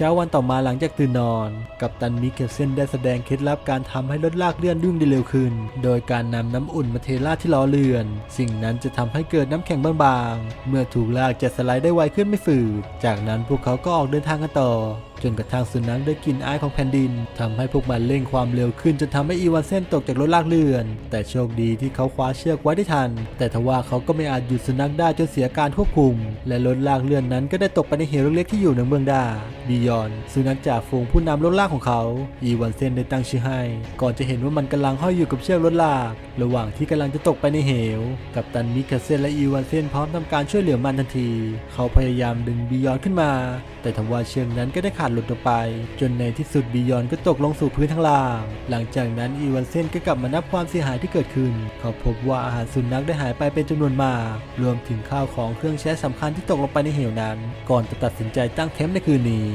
ช้าวันต่อมาหลังจากตื่นนอน กัปตันมิเคลเซนได้แสดงเคล็ดลับการทำให้รถลากเลื่อนยุ่งได้เร็วขึ้น โดยการนำน้ำอุ่นมาเทราดที่ล้อเรือน สิ่งนั้นจะทำให้เกิดน้ำแข็งบางๆ เมื่อถูกลากจะสไลด์ได้ไวขึ้นไม่ฝืด จากนั้นพวกเขาก็ออกเดินทางกันต่อ จนกระทั่งสุนัขได้กลินอายของแผ่นดินทำให้พวกมันเร่งความเร็วขึ้นจนทำให้อีวานเซนตกจากรถลากเรือน แต่โชคดีที่เขาคว้าเชือกไว้ได้ทัน แต่ทว่าเขาก็ไม่อาจหยุดสุนัขได้จนเสียการควบคุม และรถลากเรือนนั้นก็ได้ตกไปในเหวเล็กๆที่อยู่ในเมืองดาบิยอน สุนัขจ่าฝูงผู้นำรถลากของเขา อีวานเซนได้ตั้งชื่อให้ ก่อนจะเห็นว่ามันกำลังห้อยอยู่กับเชือกรถลาก ระหว่างที่กำลังจะตกไปในเหว กับตันมิคาเซนและอีวานเซนพร้อมทำการช่วยเหลือมันทันที เขาพยายามดึงบิยอนขึ้นมา แต่ทว่าเชือกนั้นก็ได้ขาดหลุดออกไป จนในที่สุดบียอนก็ตกลงสู่พื้นทั้างล่าง หลังจากนั้นอีวานเซนก็กลับมานับความเสียหายที่เกิดขึ้น เขาพบว่าอาหารสุนัขได้หายไปเป็นจำนวนมาก รวมถึงข้าวของเครื่องใช้สำคัญที่ตกลงไปในเหวนั้น ก่อนจะตัดสินใจตั้งแคมป์ในคืนนี้